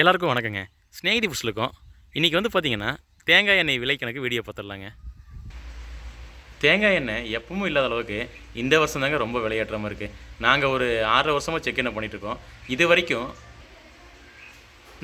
எல்லாருக்கும் வணக்கங்க. ஸ்நேகிதி புஷ்லுக்கும் இன்றைக்கி வந்து பார்த்திங்கன்னா தேங்காய் எண்ணெய் விலை கணக்கு வீடியோ பார்த்துடலாங்க. தேங்காய் எண்ணெய் எப்பவும் இல்லாத அளவுக்கு இந்த வருஷம் தாங்க ரொம்ப விலையேற்றமாக இருக்குது நாங்கள் ஒரு ஆறரை வருஷமாக செக் எண்ணெய் பண்ணிகிட்ருக்கோம் இது வரைக்கும்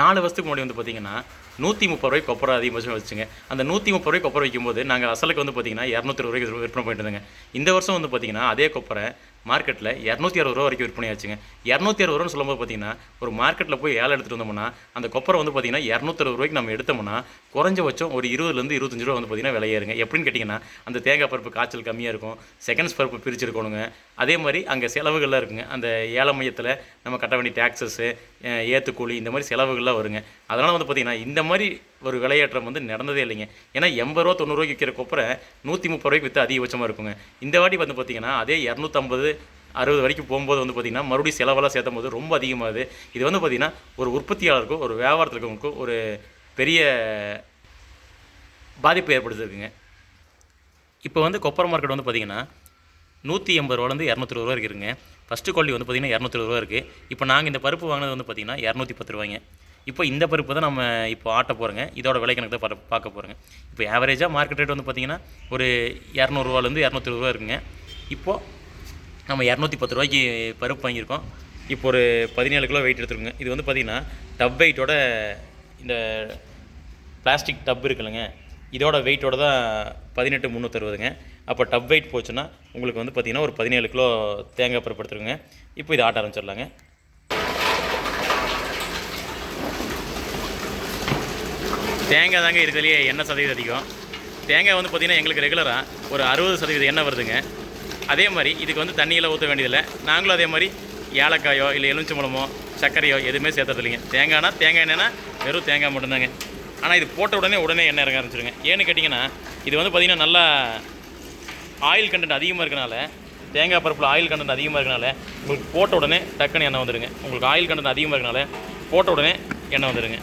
நாலு வருஷத்துக்கு முன்னாடி வந்து பார்த்தீங்கன்னா நூற்றி முப்பது ரூபாய்க்கு கொப்பரை அதிகபட்சம் வச்சுங்க. அந்த நூற்றி முப்பது ரூபாய்க்கு கொப்பரை வைக்கும்போது நாங்கள் அசலுக்கு வந்து பார்த்திங்கன்னா இரநூத்தி ரூபாய்க்கு விற்பனை பண்ணிட்டு இருந்தோங்க. இந்த வருஷம் வந்து பார்த்தீங்கன்னா அதே கொப்பரை மார்க்கெட்டில் இரநூத்தி அறுபது ரூபா வரைக்கும் விற்பனை ஆச்சுங்க. இரநூத்தி அறுபது ரூபான்னு சொல்லும்போது பார்த்தீங்கன்னா ஒரு மார்க்கெட்டில் போய் ஏழை எடுத்துகிட்டு வந்தோம்னா அந்த கொப்பரை வந்து பார்த்தீங்கன்னா இரநூத்தறுபது ரூபாய்க்கு நம்ம எடுத்தோம்னா குறைஞ்சபட்சம் ஒரு இருபதுலேருந்து இருபத்தஞ்சு ரூபா வந்து பார்த்தீங்கன்னா விலையேறுங்க எப்படின்னு கேட்டிங்கன்னா அந்த தேங்காய் பருப்பு காய்ச்சல் கம்மியாக இருக்கும் செகண்ட்ஸ் பருப்பு பிரிச்சிருக்கணுங்க. அதே மாதிரி அங்கே செலவுகள்லாம் இருக்குங்க. அந்த ஏழை மையத்தில் நம்ம கட்ட வேண்டிய டேக்ஸஸ்ஸு ஏற்றுக்கூலி இந்த மாதிரி செலவுகள்லாம் வருங்க. அதனால் வந்து பார்த்திங்கன்னா இந்த மாதிரி ஒரு விலையேற்றம் வந்து நடந்ததே இல்லைங்க. ஏன்னா எண்பது ரூபா தொண்ணூறுரூவாய்க்கு விற்கிற கொப்பரை நூற்றி முப்பது ரூபாய்க்கு விற்று அதிகபட்சமாக இருக்குங்க. இந்த வாட்டி வந்து பார்த்திங்கன்னா அதே இரநூத்தம்பது அறுபது வரைக்கும் போகும்போது வந்து பார்த்திங்கன்னா மறுபடியும் செலவெல்லாம் சேர்த்தும் போது ரொம்ப அதிகமாகுது. இது வந்து பார்த்திங்கன்னா ஒரு உற்பத்தியாளருக்கும் ஒரு வியாபாரத்தில் ஒரு பெரிய பாதிப்பு ஏற்படுத்திருக்குங்க. இப்போ வந்து கொப்பரை மார்க்கெட் வந்து பார்த்திங்கன்னா நூற்றி எண்பது ரூபாலேருந்து இரநூத்தி ரூபா இருக்குதுங்க ஃபஸ்ட்டு குவாலிட்டி வந்து பார்த்திங்கன்னா இரநூத்தி ரூபா இருக்குது இப்போ நாங்கள் இந்த பருப்பு வாங்கினது வந்து பார்த்திங்கன்னா இரநூத்தி பத்து ரூபாய்ங்க. இப்போ இந்த பருப்பு தான் நம்ம இப்போ ஆட்ட போகிறோங்க இதோட விலை கணக்கு தான் பார்க்க பார்க்க போகிறோங்க இப்போ ஆவரேஜாக மார்க்கெட் ரேட் வந்து பார்த்திங்கன்னா ஒரு இரநூறுவாலேருந்து இரநூத்தி ரூபா இருக்குங்க. இப்போது நம்ம இரநூத்தி பத்து ரூபாய்க்கு பருப்பு வாங்கியிருக்கோம். இப்போ ஒரு பதினேழு கிலோ வெயிட் எடுத்துருக்குங்க இது வந்து பார்த்திங்கன்னா டப் வெயிட்டோட இந்த பிளாஸ்டிக் டப் இருக்குல்லங்க. இதோட வெயிட்டோட தான் பதினெட்டு முந்நூற்றறுபதுங்க அப்போ டப் வெயிட் போச்சுன்னா உங்களுக்கு வந்து பார்த்திங்கன்னா ஒரு பதினேழு கிலோ தேங்காய் பருப்பு எடுத்துருங்க இப்போ இது ஆட்ட ஆரம்பிச்சிடலாங்க. தேங்காய் தாங்க இருக்கிறதுலையே எண்ணெய் சதவீதம் அதிகம். தேங்காய் வந்து பார்த்திங்கன்னா எங்களுக்கு ரெகுலராக ஒரு அறுபது சதவீதம் எண்ணெய் வருதுங்க. அதே மாதிரி இதுக்கு வந்து தண்ணியெல்லாம் ஊற்ற வேண்டியதில்லை. நாங்களும் அதே மாதிரி ஏலக்காயோ இல்லை எலுமிச்சம்பழமோ சர்க்கரையோ எதுவுமே சேர்த்துறதில்லைங்க தேங்காய்னா தேங்காய் எண்ணெய்னா வெறும் தேங்காய் மட்டும்தாங்க. ஆனால் இது போட்ட உடனே உடனே எண்ணெய் இறங்க ஆரம்பிச்சிருங்க. ஏன்னு கேட்டிங்கன்னா இது வந்து பார்த்திங்கன்னா நல்லா ஆயில் கண்டென்ட் அதிகமாக இருக்கனால தேங்காய் பருப்பில் ஆயில் கண்டென்ட் அதிகமாக இருக்கனால உங்களுக்கு போட்ட உடனே டக்குன்னு எண்ணெய் வந்துடுங்க உங்களுக்கு ஆயில் கண்டென்ட் அதிகமாக இருக்கனால போட்ட உடனே எண்ணெய் வந்துடுங்க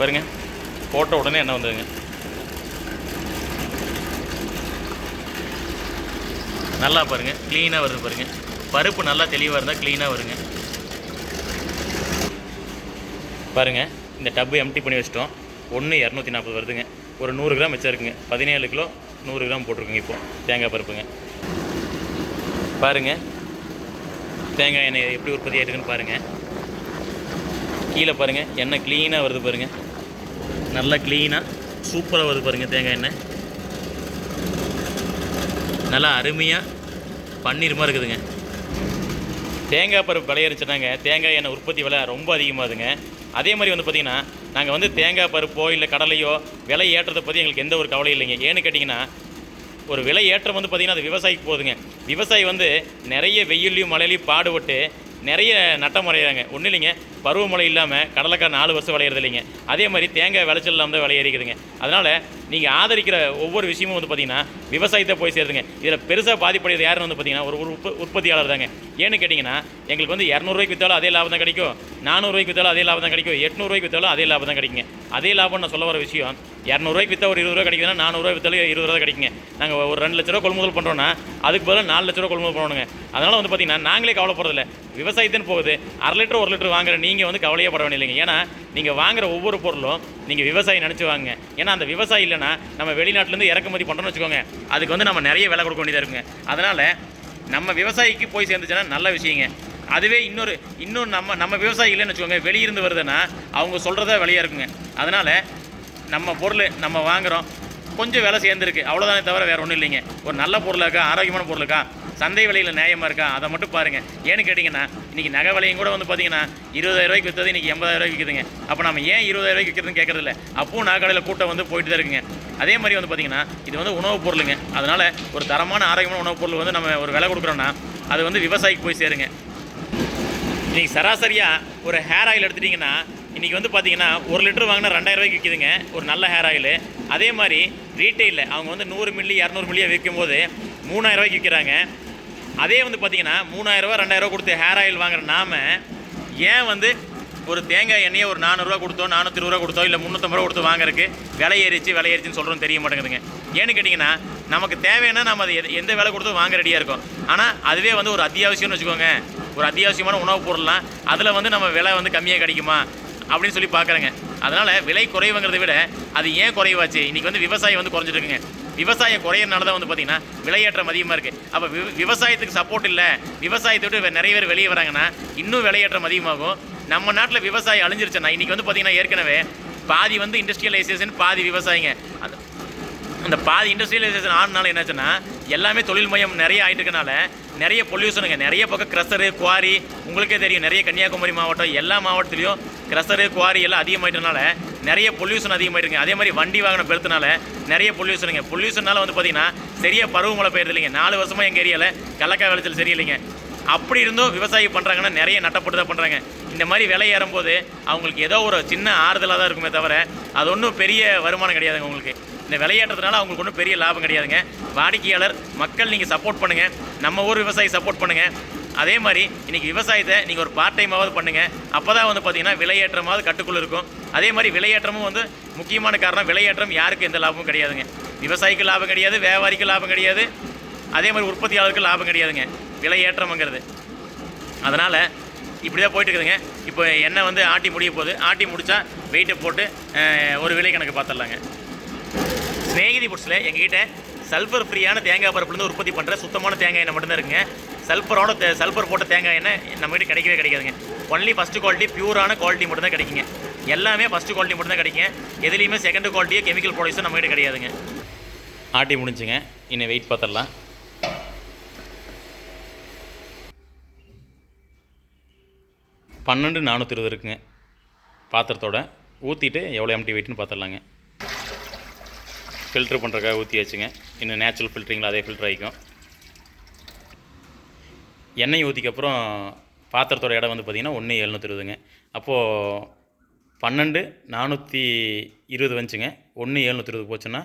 பாருங்கள் போட்ட உடனே என்ன வந்ததுங்க? நல்லா பாருங்கள் க்ளீனாக வருது பாருங்கள் பருப்பு நல்லா தெளிவாக இருந்தால் க்ளீனாக வருங்க. பாருங்கள் இந்த டப்பு எம்டி பண்ணி வச்சிட்டோம். ஒன்று இரநூத்தி நாற்பது வருதுங்க. ஒரு நூறு கிராம் வச்சுருக்குங்க. பதினேழு கிலோ நூறு கிராம் போட்டிருக்குங்க இப்போ தேங்காய் பருப்புங்க. பாருங்கள் தேங்காய் எண்ணெய் எப்படி உற்பத்தி ஆகிருக்குன்னு பாருங்கள் கீழே பாருங்கள் எண்ணெய் க்ளீனாக வருது பாருங்கள் நல்லா க்ளீனாக சூப்பராக வருது பாருங்கள் தேங்காய் எண்ணெய். நல்லா அருமையாக பன்னீர் மாதிரி இருக்குதுங்க. தேங்காய் பருப்பு விளையரிச்சுனாங்க தேங்காய் எண்ணெய் உற்பத்தி விலை ரொம்ப அதிகமாகுதுங்க. அதே மாதிரி வந்து பார்த்திங்கன்னா நாங்கள் வந்து தேங்காய் பருப்போ இல்லை கடலையோ விலை ஏற்றத்தை பற்றி எங்களுக்கு எந்த ஒரு கவலையும் இல்லைங்க. ஏன்னு கேட்டிங்கன்னா ஒரு விலை ஏற்றம் வந்து பார்த்திங்கன்னா அது விவசாயிக்கு போகுதுங்க விவசாயி வந்து நிறைய வெயிலையும் மழையிலையும் பாடுபட்டு நிறைய நட்டம் அடைகிறாங்க. ஒன்றும் இல்லைங்க. பருவமழை இல்லாமல் கடலைக்காய் நாலு வருஷம் விளையிறது இல்லைங்க. அதே மாதிரி தேங்காய் விளைச்சல் இல்லாமல் தான் விளையறிக்குதுங்க அதனால் நீங்கள் ஆதரிக்கிற ஒவ்வொரு விஷயமும் வந்து பார்த்திங்கன்னா விவசாயத்தை போய் சேருதுங்க. இதில் பெருசாக பாதிப்படைகிறது யாருன்னு வந்து பார்த்திங்கன்னா ஒரு உற்ப உற்பத்தியாளர் தாங்க. ஏன்னு கேட்டிங்கன்னா எங்களுக்கு வந்து இரநூறுவாய்க்கு விற்றாலும் அதே லாபம் தான் கிடைக்கும். நானூறுவாய்க்கு விற்றாலும் அதே லாபம் தான் கிடைக்கும். எட்நூறுவாய்க்கு விற்றாலும் அதே லாபம் தான் கிடைக்குங்க. அதே லாபம் நான் சொல்ல வர விஷயம் இரநூறுவாய்க்கு விற்றா ஒரு இருபது ரூபா கிடைக்குதுன்னா நானூறுரூவா விற்றாலும் இருபது ரூபா கிடைக்குங்க. நாங்கள் ஒரு ரெண்டு லட்ச ரூபா கொள்முதல் பண்ணுறோன்னா அதுக்கு பதிலாக நாலு லட்ச ரூபா கொள்முதல் பண்ணணுங்க. அதனால் வந்து பார்த்திங்கன்னா நாங்களே கவலைப்படுறதில்ல. விவசாயத்தின் போகுது. அரை லிட்டர் ஒரு லிட்டர் வாங்குற நீங்கள் நீங்கள் வந்து கவலையே பட வேண்டியதில்லைங்க. ஏன்னா நீங்கள் வாங்குற ஒவ்வொரு பொருளும் நீங்கள் விவசாயி நினச்சி வாங்க ஏன்னா அந்த விவசாயி இல்லைன்னா நம்ம வெளிநாட்டிலேருந்து இறக்குமதி பண்ணுறோம்னு வச்சுக்கோங்க. அதுக்கு வந்து நம்ம நிறைய விலை கொடுக்க வேண்டியதாக இருக்குங்க. அதனால் நம்ம விவசாயிக்கு போய் சேர்ந்துச்சுன்னா நல்ல விஷயங்க. அதுவே இன்னொரு இன்னொரு நம்ம நம்ம விவசாயி இல்லைன்னு வச்சுக்கோங்க. வெளியிருந்து வருதுன்னா அவங்க சொல்கிறதா விலையாக இருக்குங்க. அதனால் நம்ம பொருள் நம்ம வாங்குகிறோம் கொஞ்சம் விலை சேர்ந்துருக்கு. அவ்வளோதானே தவிர வேறு ஒன்றும் இல்லைங்க. ஒரு நல்ல பொருளாக இருக்கா? ஆரோக்கியமான பொருளுக்கா சந்தை விலையில் நியாயமாக இருக்கா? அதை மட்டும் பாருங்கள் ஏன்னு கேட்டிங்கன்னா இன்றைக்கி நகை விலையும் கூட வந்து பார்த்தீங்கன்னா இருபதாயிரம் ரூபாய்க்கு விற்றது இன்றைக்கி எண்பதாயிரம் ரூபாய்க்கு விற்குதுங்க அப்போ நம்ம ஏன் இருபதாயிரம் ரூபாய்க்கு விற்கிறதுன்னு கேட்குறதில்ல அப்பவும் நகைக்கடையில் கூட்டம் வந்து போயிட்டு தான் இருக்குங்க. அதே மாதிரி வந்து பார்த்திங்கன்னா இது வந்து உணவுப் பொருளுங்க. அதனால் ஒரு தரமான ஆரோக்கியமான உணவுப் பொருள் வந்து நம்ம ஒரு விலை கொடுக்குறோன்னா அது வந்து விவசாயிக்கு போய் சேருங்க. இன்றைக்கி சராசரியாக ஒரு ஹேர் ஆயில் எடுத்துட்டிங்கன்னா இன்றைக்கி வந்து பார்த்தீங்கன்னா ஒரு லிட்டர் வாங்கினா ரெண்டாயிரம் ரூபாய்க்கு விற்கிதுங்க ஒரு நல்ல ஹேர் ஆயில் அதே மாதிரி ரீட்டெயிலில் அவங்க வந்து நூறு மில்லி இரநூறு மில்லியாக விற்கும்போது மூணாயிரம் ரூபாய்க்கு விற்கிறாங்க அதே வந்து பார்த்தீங்கன்னா மூணாயிரரூவா ரெண்டாயிரரூவா கொடுத்து ஹேர் ஆயில் வாங்குற நாம ஏன் வந்து ஒரு தேங்காய் எண்ணெயை ஒரு நானூறுரூவா கொடுத்தோம் நானூற்றி ரூபா கொடுத்தோம் இல்லை முந்நூற்றம்பது ரூபா கொடுத்து வாங்குறதுக்கு விலை ஏறிச்சு விலை ஏறிச்சுன்னு சொல்கிறோம் தெரிய மாட்டேங்குதுங்க. ஏன்னு கேட்டிங்கன்னா நமக்கு தேவைன்னா நம்ம அது எது- எந்த விலை கொடுத்து வாங்க ரெடியாக இருக்கும். ஆனால் அதுவே வந்து ஒரு அத்தியாவசியம்னு வச்சுக்கோங்க. ஒரு அத்தியாவசியமான உணவுப் பொருள்லாம் அதில் வந்து நம்ம விலை வந்து கம்மியாக கிடைக்குமா அப்படின்னு சொல்லி பார்க்குறேங்க அதனால் விலை குறைவுங்கிறத விட அது ஏன் குறைவாச்சு? இன்றைக்கி வந்து விவசாயம் வந்து குறைஞ்சிருக்குங்க விவசாயம் குறையிறனால தான் வந்து பார்த்திங்கன்னா விலையேற்றம் அதிகமாக இருக்குது அப்போ வி விவசாயத்துக்கு சப்போர்ட் இல்லை விவசாயத்தை விட்டு வே- நிறைய பேர் வெளியே வராங்கன்னா இன்னும் விலையேற்றம் அதிகமாகும். நம்ம நாட்டில் விவசாயம் அழிஞ்சிருச்சுன்னா இன்றைக்கி வந்து பார்த்திங்கன்னா ஏற்கனவே பாதி வந்து இண்டஸ்ட்ரியலைசேஷன் பாதி விவசாயிங்க. அந்த அந்த பாதி இண்டஸ்ட்ரியலைசேஷன் ஆனால என்னாச்சுன்னா எல்லாமே தொழில் மையம் நிறைய ஆயிட்டு இருக்கனால நிறைய பொல்யூஷனுங்க நிறைய பக்கம் கிரஷரு குவாரி உங்களுக்கே தெரியும் நிறைய கன்னியாகுமரி மாவட்டம் எல்லா மாவட்டத்துலேயும் கிரஷரு குவாரி எல்லாம் அதிகமாயிட்டனால நிறைய பொல்யூஷன் அதிகமாயிட்டுங்க அதே மாதிரி வண்டி வாகனம் பெருத்தனால நிறைய பொல்யூஷனுங்க பொல்யூஷனால வந்து பார்த்தீங்கன்னா சரியாக பருவமழை பெய்யுறது இல்லைங்க. நாலு வருஷமாக எங்கள் ஏரியாவில் கடலக்காய் விளைச்சல் சரியில்லைங்க. அப்படி இருந்தும் விவசாயி பண்ணுறாங்கன்னா நிறைய நட்டப்பட்டு தான் பண்ணுறாங்க இந்த மாதிரி விலை ஏறும்போது அவங்களுக்கு ஏதோ ஒரு சின்ன ஆறுதலாக தான் இருக்குமே தவிர அது ஒன்றும் பெரிய வருமானம் கிடையாதுங்க உங்களுக்கு. இந்த விளையாடுறதுனால அவங்களுக்கு ஒன்றும் பெரிய லாபம் கிடையாதுங்க. வாடிக்கையாளர் மக்கள் நீங்கள் சப்போர்ட் பண்ணுங்கள் நம்ம ஊர் விவசாயி சப்போர்ட் பண்ணுங்கள் அதே மாதிரி இன்றைக்கி விவசாயத்தை நீங்கள் ஒரு பார்ட் டைமாவது பண்ணுங்கள் அப்போ தான் வந்து பார்த்தீங்கன்னா விலையேற்றமாவது கட்டுக்குள்ளே இருக்கும். அதே மாதிரி விலையேற்றமும் வந்து முக்கியமான காரணம் விலையேற்றம் யாருக்கும் எந்த லாபமும் கிடையாதுங்க. விவசாயிக்கு லாபம் கிடையாது வியாபாரிக்கு லாபம் கிடையாது. அதே மாதிரி உற்பத்தியாளருக்கு லாபம் கிடையாதுங்க. விலையேற்றம்ங்கிறது அதனால் இப்படி தான் போயிட்டு இருக்குதுங்க இப்போ எண்ணெய் வந்து ஆட்டி முடிய போகுது. ஆட்டி முடித்தா வெயிட்டை போட்டு ஒரு விலை கணக்கு பார்த்துடலாங்க. ஸ்நேகிதி புட்ஸில் எங்ககிட்ட சல்ஃபர் ஃப்ரீயான தேங்காய் பருப்புலேருந்து உற்பத்தி பண்ணுற சுத்தமான தேங்காய் எண்ணெய் மட்டும்தான் இருக்குங்க. சல்ஃபரோட தே- சல்ஃபர் போட்ட தேங்காய் எண்ணெய் நம்மகிட்ட கிடைக்கவே கிடைக்காதுங்க. ஒன்லி ஃபஸ்ட்டு குவாலிட்டி பியூரான குவாலிட்டி மட்டும்தான் கிடைக்குங்க. எல்லாமே ஃபஸ்ட்டு குவாலிட்டி மட்டும்தான் கிடைக்குங்க. எதுலேயுமே செகண்ட் குவாலிட்டியோ கெமிக்கல் ப்ராடக்ட்ஸும் நம்மகிட்ட கிடையாதுங்க. ஆட்டி முடிஞ்சுங்க. இன்னும் வெயிட் பார்த்துடலாம். பன்னெண்டு நானூற்றி இருபது இருக்குங்க. பாத்திரத்தோட ஊற்றிட்டு எவ்வளோ எம்டி வெயிட்னு பார்த்துடலாங்க. ஃபில்ட்ரு பண்ணுறக்காக ஊற்றி வச்சுங்க இன்னும் நேச்சுரல் ஃபில்ட்ரிங்கில் அதே ஃபில்ட்ரு ஆகிக்கும் எண்ணெய் ஊற்றிக்கப்புறம் பாத்திரத்தோட இடம் வந்து பார்த்திங்கன்னா ஒன்று எழுநூற்றி இருபதுங்க அப்போது பன்னெண்டு நானூற்றி இருபது வந்துச்சுங்க. ஒன்று எழுநூற்றி இருபது போச்சுன்னா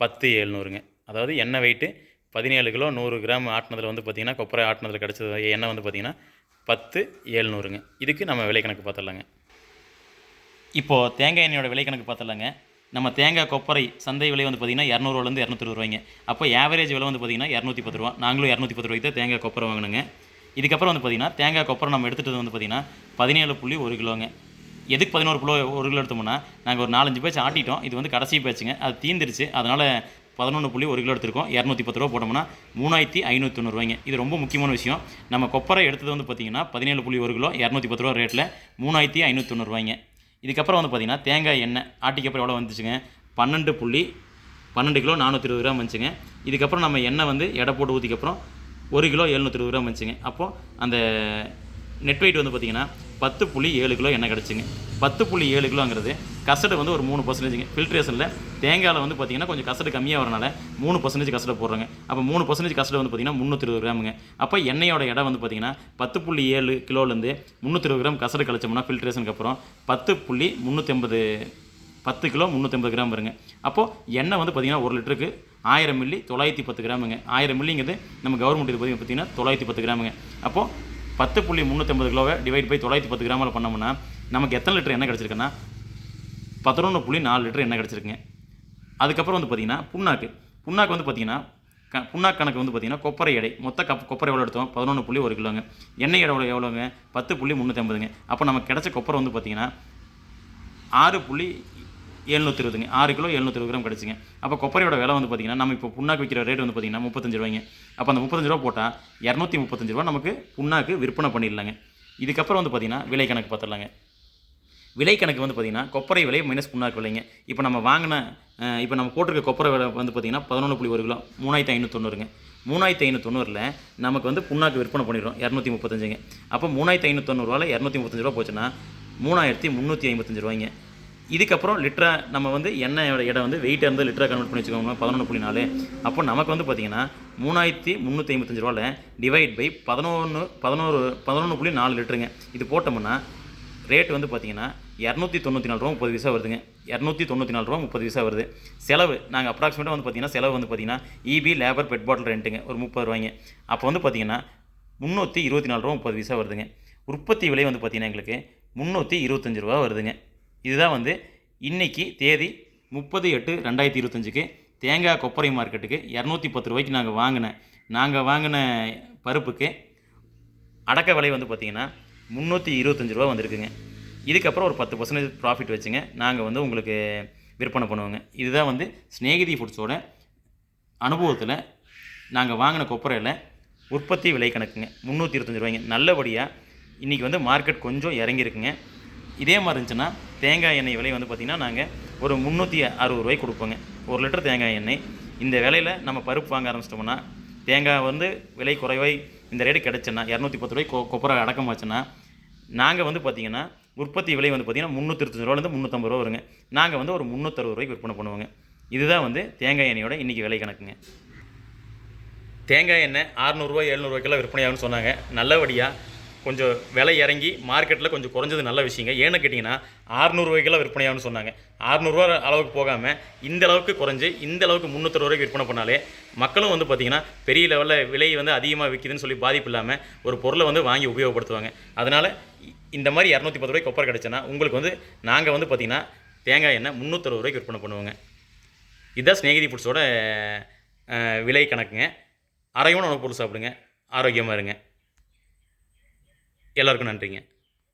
பத்து எழுநூறுங்க. அதாவது எண்ணெய் வெயிட்டு பதினேழு கிலோ நூறு கிராம் ஆட்டினதில் வந்து பார்த்திங்கன்னா கொப்பரை ஆட்டினதில் கிடச்சது எண்ணெய் வந்து பார்த்திங்கன்னா பத்து எழுநூறுங்க. இதுக்கு நம்ம விலை கணக்கு பார்த்துடலாங்க. இப்போது தேங்காய் எண்ணெயோட விலை கணக்கு பார்த்துடலாங்க. நம்ம தேங்காய் கொப்பரை சந்தை விலை வந்து பார்த்திங்கன்னா இரநூறுவாலேருந்து இரநூத்தி ரூபாய்ங்க. அப்போ ஆவரேஜ் விலை வந்து பார்த்திங்கன்னா இரநூத்தி பத்து ரூபா. நாங்களும் இரநூத்தி பத்து ரூபாய்க்கு தான் தேங்காய் கொப்பரை வாங்கினுங்க. இதுக்கப்புறம் வந்து பார்த்திங்கன்னா தேங்காய் கொப்பரை நம்ம எடுத்துகிட்டு வந்து பார்த்திங்கன்னா பதினேழு புள்ளி ஒரு கிலோங்க. எதுக்கு பதினோரு கிலோ ஒரு கிலோ எடுத்தோம்னா நாங்கள் ஒரு நாலஞ்சு பேச்சு ஆட்டிட்டோம். இது வந்து கடைசி பேச்சுங்க. அது தீந்துருச்சு. அதனால் பதினொன்று புள்ளி ஒரு கிலோ எடுத்திருக்கோம். இரநூத்தி பத்து ரூபா போட்டோம்னா மூணாயிரத்தி ஐநூற்றி தொண்ணூறுவாய்ங்க இது ரொம்ப முக்கியமான விஷயம். நம்ம கொப்பரை எடுத்தது வந்து பார்த்திங்கன்னா பதினேழு புள்ளி ஒரு கிலோ இரநூத்தி பத்து ரூபா ரேட்டில் மூணாயிரத்தி ஐநூற்றி தொண்ணூறுவாய்ங்க இதுக்கப்புறம் வந்து பார்த்திங்கன்னா தேங்காய் எண்ணெய் ஆட்டிக்கப்புறம் எவ்வளோ வந்துச்சுங்க? பன்னெண்டு புள்ளி பன்னெண்டு கிலோ நானூற்றி இருபது கிராம் வந்துச்சுங்க. இதுக்கப்புறம் நம்ம எண்ணெய் வந்து எடை போட்டு ஊற்றிக்கப்புறம் ஒரு கிலோ எழுநூற்றி இருபது கிராம் வந்துச்சுங்க. அப்போது அந்த நெட் வெயிட் வந்து பார்த்திங்கன்னா பத்து புள்ளி ஏழு கிலோ எண்ணெய் கிடச்சிங்க. பத்து புள்ளி ஏழு கிலோங்கிறது. கசடு வந்து ஒரு மூணு பர்சன்டேஜுங்க ஃபில்ட்ரேஷனில் தேங்காயில் வந்து பார்த்திங்கன்னா கொஞ்சம் கசடு கம்மியாக வரனால மூணு பர்சன்டேஜ் கசடை போடுறாங்க. அப்போ மூணு பர்சன்டேஜ் கசடு வந்து பார்த்திங்கன்னா முந்நூற்றி இருபது கிராமுங்க. அப்போ எண்ணெயோட இடம் வந்து பார்த்திங்கன்னா பத்து புள்ளி ஏழு கிலோலேருந்து முந்நூற்றி இருபது கிராம் கசடு கழிச்சோம்னா ஃபில்ட்ரேஷனுக்கு அப்புறம் பத்து புள்ளி முந்நூற்றி ஐம்பது பத்து கிலோ முந்நூற்றம்பது கிராம் வருங்க. அப்போது எண்ணெய் வந்து பார்த்திங்கன்னா ஒரு லிட்டருக்கு ஆயிரம் மில்லி தொள்ளாயிரத்தி பத்து கிராமுங்க. ஆயிரம் மில்லிங்கிறது நம்ம கவர்மெண்ட் இது பார்த்திங்கன்னா தொள்ளாயிரத்தி பத்து கிராமுங்க. அப்போது பத்து புள்ளி முந்நூற்றம்பது கிலோவை டிவைட் பை தொள்ளாயிரத்தி பத்து கிராமில் பண்ணோம்னா நமக்கு எத்தனை லிட்டர் எண்ணெய் கிடச்சிருக்குன்னா பதினொன்று புள்ளி நாலு லிட்டர் எண்ணெய் கிடச்சிருக்குங்க. அதுக்கப்புறம் வந்து பார்த்திங்கன்னா புண்ணாக்கு. புண்ணாக்கு வந்து பார்த்திங்கன்னா க புண்ணாக்கு கணக்கு வந்து பார்த்திங்கன்னா கொப்பரை எடை. மொத்த கப் கொப்பரை எவ்வளோ எடுத்தோம்? பதினொன்று புள்ளி ஒரு கிலோங்க. எண்ணெய் எடை எவ்வளோங்க பத்து புள்ளி முந்நூற்றி ஐம்பதுங்க அப்போ நமக்கு கிடச்ச கொப்பரை வந்து பார்த்திங்கன்னா ஆறு புள்ளி எழுநூற்றி இருபதுங்க. ஆறு கிலோ எழுநூற்றி இருபது கிராம் கிடச்சிங்க. அப்போ கொப்பரையோட விலை வந்து பார்த்திங்கன்னா நம்ம இப்போ புண்ணாக்கு விற்கிற ரேட் வந்து பார்த்திங்கன்னா முப்பத்தஞ்சு ரூபாய்ங்க. அப்போ அந்த முப்பத்தஞ்சு ரூபா போட்டால் இரநூத்தி முப்பத்தஞ்சு ரூபா நமக்கு புண்ணாக்கு விற்பனை பண்ணிடலாங்க. இதுக்கப்புறம் வந்து பார்த்திங்கன்னா விலை கணக்கு பார்த்துடலாங்க விலை கணக்கு வந்து பார்த்திங்கன்னா கொப்பரை விலை மைனஸ் புண்ணாக்கு விலைங்க. இப்போ நம்ம வாங்கின இப்போ நம்ம போட்டிருக்க கொப்பரை விலை வந்து பார்த்திங்கன்னா பதினொன்று புள்ளி ஒரு கிலோ மூணாயிரத்தி ஐநூற்றொண்ணூறுங்க மூணாயிரத்தி ஐநூற்றொண்ணூறில் நமக்கு வந்து புண்ணாக்கு விற்பனை பண்ணிடுறோம் இரநூத்தி முப்பத்தஞ்சுங்க அப்போ மூணாயிரத்தி ஐநூற்றொண்ணூறுவாவில் இரநூத்தி முப்பத்தஞ்சு ரூபா போச்சுன்னா மூணாயிரத்தி முந்நூற்றி ஐம்பத்தஞ்சு ரூபாய்ங்க. இதுக்கப்புறம் லிட்டரா நம்ம வந்து எண்ணெயோட இடம் வந்து வெயிட்டாக இருந்து லிட்டராக கன்வெர்ட் பண்ணி வச்சுக்கோங்க பதினொன்று புள்ளி நாலு. அப்போ நமக்கு வந்து பார்த்திங்கன்னா மூணாயிரத்தி முந்நூற்றி ஐம்பத்தஞ்சு ரூபாவில் டிவைட் பை பதினொன்று பதினோரு பதினொன்று புள்ளி நாலு லிட்டருங்க. இது போட்டோம்னா ரேட் வந்து பார்த்தீங்கன்னா இரநூத்தி தொண்ணூற்றி நாலு ரூபா முப்பது பைசா வருதுங்க. இரநூத்தி தொண்ணூற்றி நாலு ரூபா முப்பது பைசா வருது. செலவு நாங்கள் அப்ராக்சிமேட்டாக வந்து பார்த்தீங்கன்னா செலவு வந்து பார்த்தீங்கன்னா இபி லேபர் பெட் பாட்டில் ரெண்ட்டுங்க ஒரு முப்பது ரூபாய்ங்க. அப்போ வந்து பார்த்தீங்கன்னா முந்நூற்றி இருபத்தி நாலு ரூபா முப்பது பைசா வருதுங்க. உற்பத்தி விலை வந்து பார்த்தீங்கன்னா எங்களுக்கு முந்நூற்றி இருபத்தஞ்சு ரூபா வருதுங்க. இதுதான் வந்து இன்னைக்கு தேதி முப்பது எட்டு ரெண்டாயிரத்தி இருபத்தஞ்சுக்கு தேங்காய் கொப்பரை மார்க்கெட்டுக்கு இரநூத்தி பத்து ரூபாய்க்கு நாங்கள் வாங்கின நாங்கள் வாங்கின பருப்புக்கு அடக்க விலை வந்து பார்த்திங்கன்னா முந்நூற்றி இருபத்தஞ்சு ரூபா வந்திருக்குங்க. இதுக்கப்புறம் ஒரு பத்து பர்சன்டேஜ் ப்ராஃபிட் வச்சுங்க. நாங்கள் வந்து உங்களுக்கு விற்பனை பண்ணுவோங்க. இதுதான் வந்து ஸ்நேகிதி ஃபுட்ஸோட அனுபவத்தில் நாங்கள் வாங்கின கொப்பரையில் உற்பத்தி விலை கணக்குங்க. முந்நூற்றி இருபத்தஞ்சி ரூபாய்ங்க. நல்லபடியாக இன்றைக்கி வந்து மார்க்கெட் கொஞ்சம் இறங்கியிருக்குங்க. இதே மாதிரி இருந்துச்சுன்னா தேங்காய் எண்ணெய் விலை வந்து பார்த்திங்கன்னா நாங்கள் ஒரு முந்நூற்றி அறுபது ரூபாய்க்கு கொடுப்போங்க. ஒரு லிட்டர் தேங்காய் எண்ணெய். இந்த விலையில் நம்ம பருப்பு வாங்க ஆரம்பிச்சிட்டோம்னா தேங்காய் வந்து விலை குறைவாய் இந்த ரேட்டு கிடச்சுன்னா இரநூத்தி பத்து ரூபாய்க்கு கொ- கொப்பரை அடக்கமாச்சுன்னா நாங்கள் வந்து பார்த்திங்கன்னா உற்பத்தி விலை வந்து பார்த்திங்கன்னா முந்நூற்றி இருபத்தஞ்சு ரூபாலேருந்து முந்நூற்றம்பது ரூபா வருங்க. நாங்கள் வந்து ஒரு முந்நூற்றறுபது ரூபாய்க்கு விற்பனை பண்ணுவோங்க. இதுதான் வந்து தேங்காய் எண்ணெயோட இன்றைக்கி விலை கணக்குங்க. தேங்காய் எண்ணெய் அறநூறுவா எழுநூறுவாய்க்கெல்லாம் விற்பனை ஆகும்னு சொன்னாங்க. நல்லபடியாக கொஞ்சம் விலை இறங்கி மார்க்கெட்டில் கொஞ்சம் குறைஞ்சது நல்ல விஷயங்க. ஏன்னு கேட்டிங்கன்னா ஆறுநூறுவாய்க்கெல்லாம் விற்பனை சொன்னாங்க. ஆறுநூறுவா அளவுக்கு போகாமல் இந்த அளவுக்கு குறைஞ்சி இந்த அளவுக்கு முந்நூற்றறுபது ரூபாய்க்கு விற்பனை பண்ணாலே மக்களும் வந்து பார்த்திங்கன்னா பெரிய லெவலில் விலை வந்து அதிகமாக விற்கிதுன்னு சொல்லி பாதிப்பு இல்லாமல் ஒரு பொருளை வந்து வாங்கி உபயோகப்படுத்துவாங்க. அதனால் இந்த மாதிரி இரநூத்தி பத்து ரூபாய்க்கு கொப்பரை கிடச்சுன்னா உங்களுக்கு வந்து நாங்கள் வந்து பார்த்திங்கன்னா தேங்காய் எண்ணெய் முந்நூற்றறுபது ரூபாய்க்கு விற்பனை பண்ணுவோங்க. இதுதான் ஸ்நேகிதி ஃபுட்ஸோட விலை கணக்குங்க. அரைவன உணவு பொருள் சாப்பிடுங்க. ஆரோக்கியமாக இருங்க. எல்லாருக்கும் நன்றிங்க.